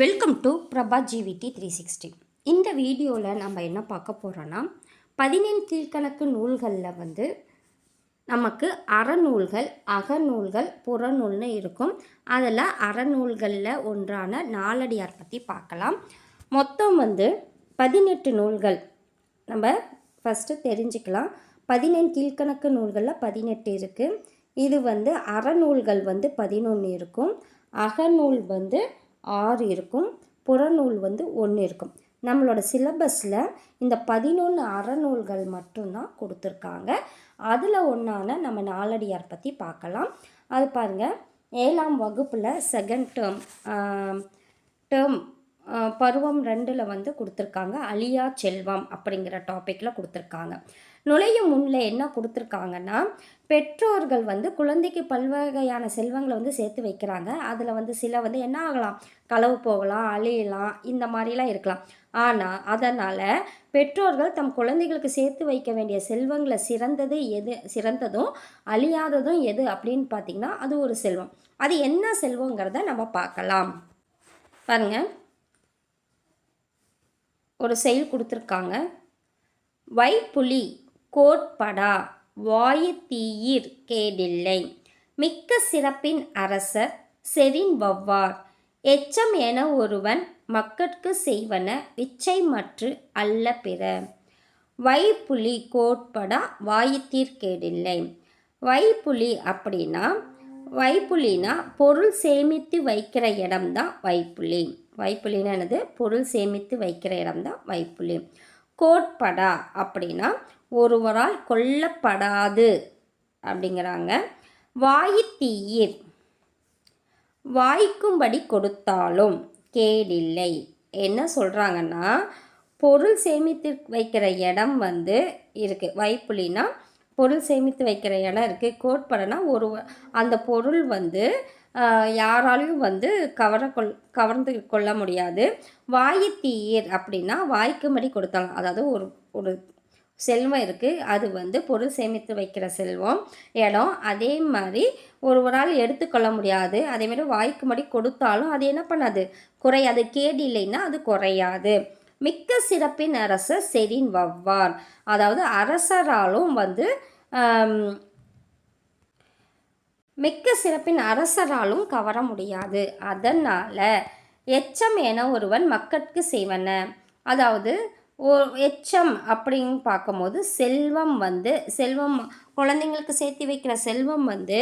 Welcome to Prabha GVD three sixty இந்த வீடியோவில் நம்ம என்ன பார்க்க போகிறோன்னா பதினெண் கீழ்கணக்கு நூல்களில் வந்து நமக்கு அறநூல்கள் அகநூல்கள் புறநூல்னு இருக்கும். அதில் அறநூல்களில் ஒன்றான நாலடியார் பற்றி பார்க்கலாம். மொத்தம் வந்து பதினெட்டு நூல்கள். நம்ம ஃபஸ்ட்டு தெரிஞ்சுக்கலாம். பதினெண் கீழ்கணக்கு நூல்களில் பதினெட்டு இருக்குது இது வந்து அறநூல்கள் வந்து பதினொன்று இருக்கும். அகநூல் வந்து ஆறு இருக்கும். புறநூல் வந்து ஒன்று இருக்கும். நம்மளோட சிலபஸில் இந்த பதினொன்று அறநூல்கள் மட்டும்தான் கொடுத்துருக்காங்க. அதில் ஒன்றான நம்ம நாலடியார் பற்றி பார்க்கலாம். அது பாருங்கள் ஏழாம் வகுப்பில் செகண்ட் டேர்ம் டேர்ம் பருவம் ரெண்டில் வந்து கொடுத்துருக்காங்க. அழியா செல்வம் அப்படிங்கிற டாப்பிக்கில் கொடுத்துருக்காங்க. நுழையும் முன்னில் என்ன கொடுத்துருக்காங்கன்னா பெற்றோர்கள் வந்து குழந்தைக்கு பல்வகையான செல்வங்களை வந்து சேர்த்து வைக்கிறாங்க. அதில் வந்து சில வந்து என்ன ஆகலாம்? களவு போகலாம் அழியலாம் இந்த மாதிரிலாம் இருக்கலாம். ஆனால் அதனால் பெற்றோர்கள் தம் குழந்தைகளுக்கு சேர்த்து வைக்க வேண்டிய செல்வங்களை சிறந்தது எது சிறந்ததும் அழியாததும் எது அப்படின்னு பார்த்திங்கன்னா அது ஒரு செல்வம். அது என்ன செல்வங்கிறத நம்ம பார்க்கலாம். பாருங்கள் ஒரு செயல் கொடுத்துருக்காங்க. வைப்புலி கோட்படா. வாயுத்தீயிர் கேடில்லை. மிக்க சிறப்பின் அரசர் செரின் வவ்வார். எச்சம் என ஒருவன் மக்கட்கு செய்வன இச்சை மற்று அல்ல பிற. வைப்புலி கோட்படா வாயுத்தீர் கேடில்லை. வைப்புலி அப்படின்னா வைப்புலினா பொருள் சேமித்து வைக்கிற இடம்தான் வைப்புலி. வைப்புலினா என்னது? பொருள் சேமித்து வைக்கிற இடம்தான் வைப்புலி. கோட்படா அப்படின்னா ஒருவரால் கொல்லப்படாது அப்படிங்கிறாங்க. வாயித்தீயிர் வாய்க்கும்படி கொடுத்தாலும் கேடில்லை. என்ன சொல்கிறாங்கன்னா பொருள் சேமித்து வைக்கிற இடம் வந்து இருக்குது வைப்புலினா பொருள் சேமித்து வைக்கிற இடம் இருக்குது கோட்படனா ஒரு அந்த பொருள் வந்து யாராலையும் வந்து கவர கொள் கவர்ந்து கொள்ள முடியாது. வாயித்தீயர் அப்படின்னா வாய்க்கும்படி கொடுத்தாலும் அதாவது ஒரு ஒரு செல்வம் இருக்குது அது வந்து பொருள் சேமித்து வைக்கிற செல்வம் இடம். அதே மாதிரி ஒருவரால் எடுத்துக்கொள்ள முடியாது. அதேமாதிரி வாய்க்கும்படி கொடுத்தாலும் அது என்ன பண்ணாது? குறையாது கேடு இல்லைன்னா அது குறையாது. மிக்க சிறப்பின் அரசர் செரின் வவ்வார். அதாவது அரசராலும் வந்து மிக்க சிறப்பின் அரசராலும் கவர முடியாது. அதனால் எச்சம் என ஒருவன் மக்கட்கு செய்வன. அதாவது ஓ எச்சம் அப்படின்னு பார்க்கும்போது செல்வம் வந்து செல்வம் குழந்தைங்களுக்கு சேர்த்து வைக்கிற செல்வம் வந்து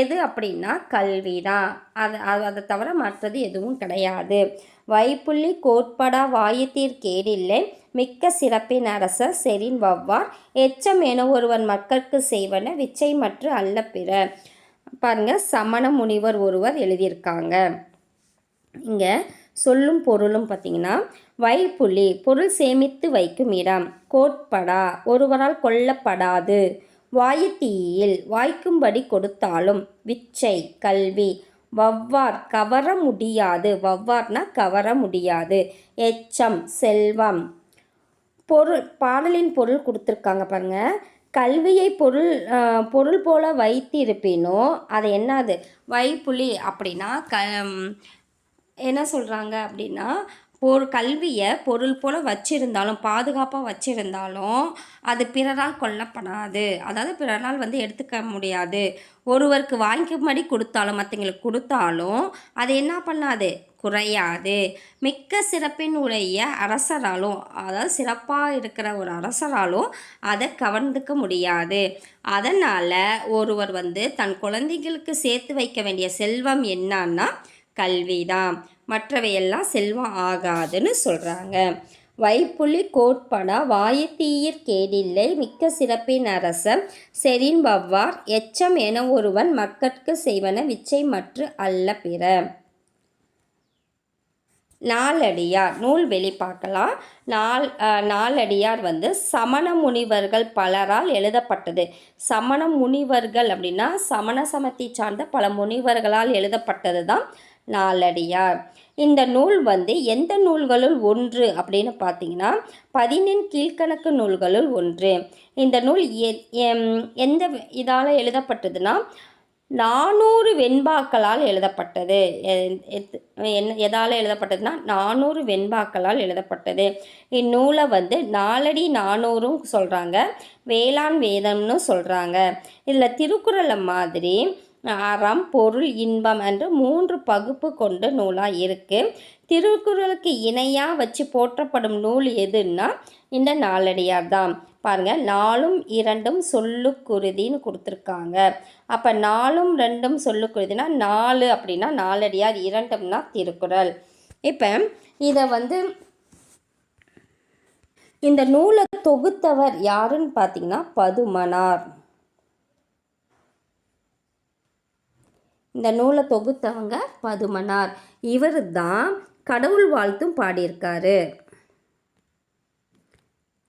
எது அப்படின்னா கல்வி தான். அது அதை தவிர மற்றது எதுவும் கிடையாது. வைப்புள்ளி கோட்படா வாயத்தீர் கேடில்லை மிக்க சிறப்பின் அரசர் செரின் வவ்வார். எச்சம் என ஒருவன் மக்களுக்கு செய்வன விச்சை மற்ற அல்ல பிற. பாருங்கள் சமண முனிவர் ஒருவர் எழுதியிருக்காங்க. இங்கே சொல்லும் பொருளும் பார்த்திங்கன்னா வைப்புலி பொருள் சேமித்து வைக்கும் இடம். கோட்படா ஒருவரால் கொல்லப்படாது. வாயுத்தீயில் வாய்க்கும்படி கொடுத்தாலும். விச்சை கல்வி வவ்வார் கவர முடியாது. வவ்வார்னா கவர முடியாது. எச்சம் செல்வம். பொருள் பாடலின் பொருள் கொடுத்துருக்காங்க பாருங்கள் கல்வியை பொருள் பொருள் போல வைத்திருப்பினோ அது என்னது? வைப்புலி அப்படின்னா க என்ன சொல்கிறாங்க அப்படின்னா ஒரு கல்வியை பொருள் போல் வச்சிருந்தாலும் பாதுகாப்பாக வச்சிருந்தாலும் அது பிறரால் கொல்லப்படாது. அதாவது பிறரால் வந்து எடுத்துக்க முடியாது. ஒருவருக்கு வாங்கிக்கும்படி கொடுத்தாலும் மற்றவங்களுக்கு கொடுத்தாலும் அது என்ன பண்ணாது? குறையாது. மிக்க சிறப்பின் உடைய அரசராலும் அதாவது சிறப்பாக இருக்கிற ஒரு அரசராலும் அதை கவர்ந்துக்க முடியாது. அதனால் ஒருவர் வந்து தன் குழந்தைகளுக்கு சேர்த்து வைக்க வேண்டிய செல்வம் என்னன்னா கல்வி தான் மற்றவையெல்லாம் செல்வம் ஆகாதுன்னு சொல்கிறாங்க வைப்புலி கோட்படா வாயத்தீயிற் கேடில்லை மிக்க சிறப்பின் அரசன் செரின் வவ்வார் எச்சம் என ஒருவன் மக்கட்கு செய்வன விச்சை மற்ற அல்ல பிற. நாலடியார் நூல் வெளி பார்க்கலாம். நால் நாலடியார் வந்து சமண முனிவர்கள் பலரால் எழுதப்பட்டது. சமண முனிவர்கள் அப்படின்னா சமண சமத்தை சார்ந்த பல முனிவர்களால் எழுதப்பட்டது தான் நாலடியார் இந்த நூல் வந்து எந்த நூல்களுள் ஒன்று அப்படின்னு பார்த்தீங்கன்னா பதினெண் கீழ்கணக்கு நூல்களுள் ஒன்று. இந்த நூல் எந்த இதால் எழுதப்பட்டதுன்னா நானூறு வெண்பாக்களால் எழுதப்பட்டது. எத்- என்ன எதால் எழுதப்பட்டதுன்னா நானூறு வெண்பாக்களால் எழுதப்பட்டது. இந்நூலை வந்து நாலடி நானூறும் சொல்கிறாங்க வேளாண் வேதம்னு சொல்கிறாங்க இதில் திருக்குறளை மாதிரி அறம் பொருள் இன்பம் என்று மூன்று பகுப்பு கொண்ட நூலாக இருக்குது திருக்குறளுக்கு இணையாக வச்சு போற்றப்படும் நூல் எதுன்னா இந்த நாலடியார் தான். பாருங்கள் நாலும் இரண்டும் சொல்லுக்குருதின்னு கொடுத்துருக்காங்க. அப்போ நாலும் ரெண்டும் சொல்லுக்குருதினா நாலு அப்படின்னா நாலடியார் இரண்டும்னா திருக்குறள். இப்போ இதை வந்து இந்த நூலை தொகுத்தவர் யாருன்னு பார்த்தீங்கன்னா பதுமனார். இந்த நூலை தொகுத்தவங்க பதுமனார். இவர் தான் கடவுள் வாழ்த்தும் பாடியிருக்காரு.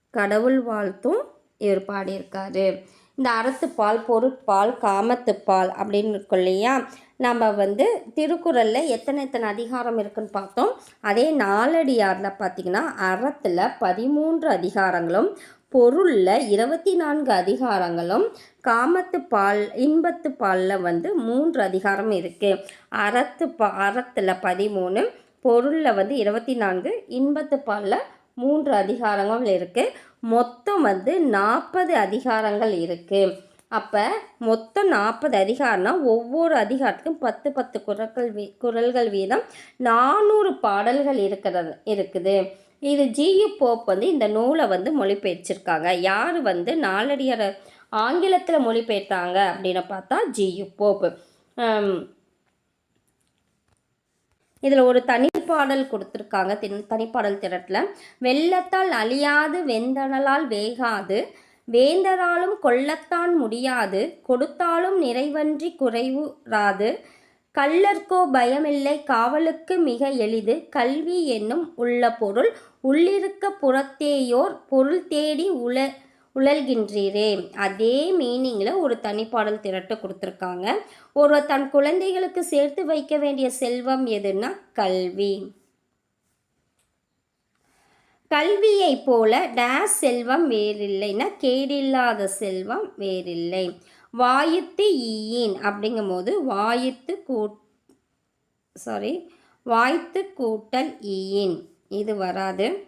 கடவுள் வாழ்த்தும் இவர் பாடியிருக்காரு. இந்த அறத்துப்பால் பொருட்பால் காமத்துப்பால் அப்படின்னு இருக்கும் இல்லையா? நம்ம வந்து திருக்குறளில் எத்தனை எத்தனை அதிகாரம் இருக்குன்னு பார்த்தோம். அதே நாலடியாரில் பார்த்திங்கன்னா அறத்தில் பதிமூன்று அதிகாரங்களும் பொருளில் இருபத்தி நான்கு அதிகாரங்களும் காமத்து பால் இன்பத்து பாலில் வந்து மூன்று அதிகாரம் இருக்குது அறத்து பா அறத்தில் பதிமூணு பொருளில் வந்து இருபத்தி நான்கு இன்பத்து பாலில் மூன்று அதிகாரங்கள் இருக்குது மொத்தம் வந்து நாற்பது அதிகாரங்கள் இருக்குது அப்போ மொத்தம் நாற்பது அதிகாரம்னா ஒவ்வொரு அதிகாரத்துக்கும் பத்து பத்து குரல்கள் வீ குரல்கள் வீதம் நானூறு பாடல்கள் இருக்கிறது இருக்குது. இது ஜியு போப் வந்து இந்த நூலை வந்து மொழிபெயர்ச்சிருக்காங்க. யார் வந்து நாலடியார ஆங்கிலத்தில் மொழிபெயர்த்தாங்க அப்படின்னு பார்த்தா ஜியு போப் இதில் ஒரு தனிப்பாடல் கொடுத்துருக்காங்க. தின் தனிப்பாடல் திரட்டில் வெள்ளத்தால் அழியாது வெந்தணலால் வேகாது. வேந்தராலும் கொள்ளத்தான் முடியாது. கொடுத்தாலும் நிறைவன்றி குறைவுறாது கள்ளர்க்கோ பயமில்லை காவலுக்கு மிக எளிது. கல்வி என்னும் உள்ள பொருள் உள்ளிருக்க புறத்தேயோர் பொருள் தேடி உல உழல்கின்றீரே. அதே மீனிங்கில் ஒரு தனிப்பாடல் திரட்ட கொடுத்துருக்காங்க. ஒருவர் தன் குழந்தைகளுக்கு சேர்த்து வைக்க வேண்டிய செல்வம் எதுன்னா கல்வி. கல்வியை போல டேஸ் செல்வம் வேறில்லைன்னா கேடில்லாத செல்வம் வேறில்லை. வாயுத்து ஈயின் அப்படிங்கும்போது வாயுத்து கூட் சாரி வாய்த்து கூட்டல் ஈயின். இது வராது.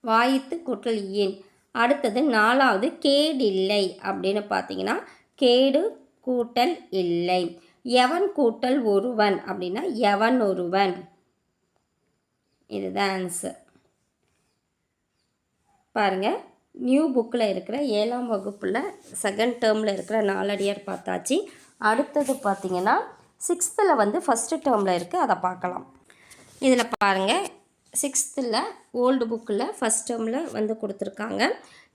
வாயித்து கூட்டல் ஈயின். அடுத்தது நாலாவது கேடில்லை அப்படின்னு பார்த்தீங்கன்னா கேடு கூட்டல் இல்லை. எவன் கூட்டல் ஒருவன் அப்படின்னா எவன் ஒருவன்? இதுதான் ஆன்சர் பாருங்கள் நியூ புக்கில் இருக்கிற ஏழாம் வகுப்பில் செகண்ட் டேர்மில் இருக்கிற நாலடியார் பார்த்தாச்சு. அடுத்தது பார்த்தீங்கன்னா சிக்ஸ்த்தில் வந்து ஃபஸ்ட்டு டேர்மில் இருக்குது அதை பார்க்கலாம். இதில் பாருங்கள் சிக்ஸ்த்தில் ஓல்டு புக்கில் ஃபஸ்ட் டேர்மில் வந்து கொடுத்துருக்காங்க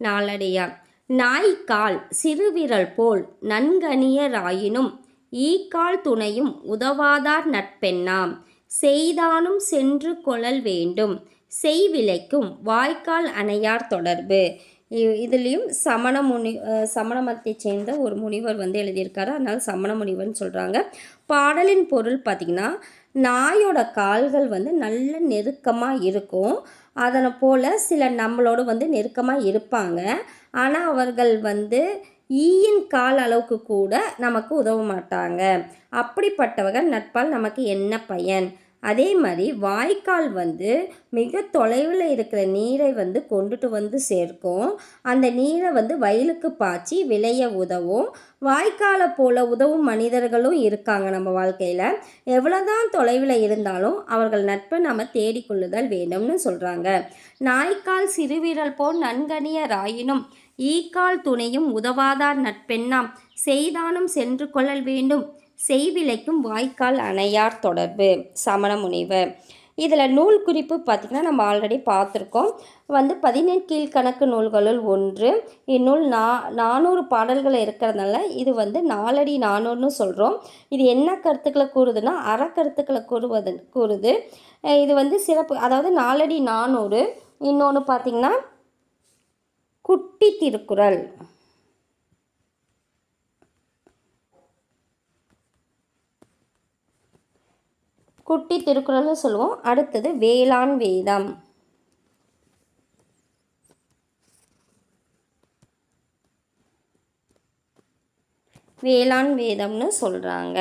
நாலடியார். நாய்க்கால் சிறுவிரல் போல் நன்கணியராயினும் ஈக்கால் துணையும் உதவாதார் நட்பெண்ணாம். செய்தானும் சென்று கொள்ளல் வேண்டும். செய்விலைக்கும் வாய்க்கால் அணையார் தொடர்பு. இதுலேயும் சமண முனி அஹ் சமண சேர்ந்த ஒரு முனிவர் வந்து எழுதியிருக்காரு. அதனால் சமண முனிவர்னு சொல்கிறாங்க பாடலின் பொருள் பார்த்திங்கன்னா நாயோட கால்கள் வந்து நல்ல நெருக்கமாக இருக்கும். அதனை போல் சில நம்மளோட வந்து நெருக்கமாக இருப்பாங்க. ஆனால் அவர்கள் வந்து ஈயின் கால் அளவுக்கு கூட நமக்கு உதவ மாட்டாங்க. அப்படிப்பட்டவர்கள் நட்பால் நமக்கு என்ன பயன்? அதே மாதிரி வாய்க்கால் வந்து மிக தொலைவில் இருக்கிற நீரை வந்து கொண்டுட்டு வந்து சேர்க்கும். அந்த நீரை வந்து வயலுக்கு பாய்ச்சி விளைய உதவும். வாய்க்காலை போல் உதவும் மனிதர்களும் இருக்காங்க நம்ம வாழ்க்கையில். எவ்வளோதான் தொலைவில் இருந்தாலும் அவர்கள் நட்பை நம்ம தேடிக்கொள்ளுதல் வேண்டும்னு சொல்கிறாங்க நாய்க்கால் சிறுவிரல் போல் நன்கணியராயினும் ஈக்கால் துணையும் உதவாதார் நட்பெண்ணாம். செய்தானும் சென்று கொள்ளல் வேண்டும். செய்விலைக்கும் வாய்க்கால் அணையார் தொடர்பு. சமண முனிவர் இதில் நூல் குறிப்பு பார்த்திங்கன்னா நம்ம ஆல்ரெடி பார்த்துருக்கோம் வந்து பதினெண் கீழ்கணக்கு நூல்களுள் ஒன்று. இந்நூல் நா நானூறு பாடல்கள் இருக்கிறதுனால இது வந்து நாலடி நானூறுன்னு சொல்கிறோம் இது என்ன கருத்துக்களை கூறுதுன்னா அறக்கருத்துக்களை கூறுவது கூறுது. இது வந்து சிறப்பு அதாவது நாலடி நானூறு. இன்னொன்று பார்த்திங்கன்னா குட்டி திருக்குறள். குட்டி திருக்குறள்னு சொல்லுவோம். அடுத்தது வேளாண் வேதம். வேளாண் வேதம்னு சொல்கிறாங்க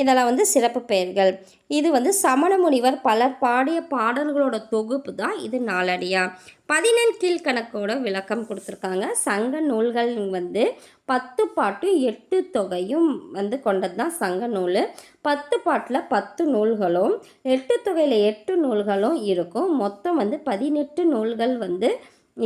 இதெல்லாம் வந்து சிறப்பு பெயர்கள். இது வந்து சமண முனிவர் பலர் பாடிய பாடல்களோட தொகுப்பு தான் இது நாலடியா பதினெண் கீழ்கணக்கோட விளக்கம் கொடுத்துருக்காங்க. சங்க நூல்கள் வந்து பத்து பாட்டு எட்டு தொகையும் வந்து கொண்டது தான் சங்க நூல். பத்து பாட்டில் பத்து நூல்களும் எட்டு தொகையில் எட்டு நூல்களும் இருக்கும். மொத்தம் வந்து பதினெட்டு நூல்கள் வந்து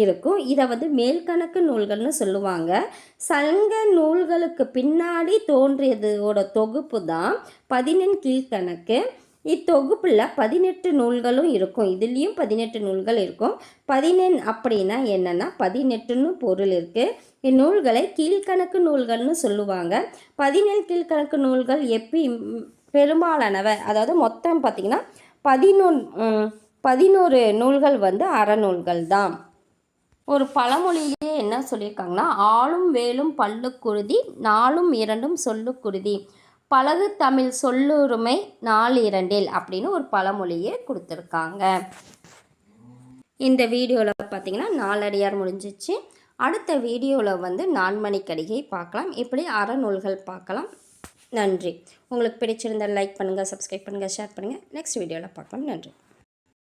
இருக்கும். இதை வந்து மேல்கணக்கு நூல்கள்னு சொல்லுவாங்க. சங்க நூல்களுக்கு பின்னாடி தோன்றியதோட தொகுப்பு தான் பதினெண் கீழ்கணக்கு. இத்தொகுப்பில் பதினெட்டு நூல்களும் இருக்கும். இதுலேயும் பதினெட்டு நூல்கள் இருக்கும். பதினெண் அப்படின்னா என்னென்னா பதினெட்டுன்னு பொருள் இருக்குது இந்நூல்களை கீழ்கணக்கு நூல்கள்னு சொல்லுவாங்க. பதினேழு கீழ்கணக்கு நூல்கள் எப்பி பெரும்பாலானவை அதாவது மொத்தம் பார்த்திங்கன்னா பதினொன் பதினோரு நூல்கள் வந்து அறநூல்கள் தான். ஒரு பழமொழியிலே என்ன சொல்லியிருக்காங்கன்னா ஆளும் வேலும் பல்லுக்குருதி நாளும் இரண்டும் சொல்லுக்குருதி பழகு தமிழ் சொல்லுரிமை நாலு இரண்டில் அப்படின்னு ஒரு பழமொழியை கொடுத்துருக்காங்க. இந்த வீடியோவில் பார்த்தீங்கன்னா நாலடியார் முடிஞ்சிச்சு. அடுத்த வீடியோவில் வந்து நான்மணிக்கடிகை பார்க்கலாம். இப்படி அறநூல்கள் பார்க்கலாம். நன்றி. உங்களுக்கு பிடிச்சிருந்தால் லைக் பண்ணுங்கள் சப்ஸ்கிரைப் பண்ணுங்கள் ஷேர் பண்ணுங்கள் நெக்ஸ்ட் வீடியோவில் பார்க்கலாம். நன்றி.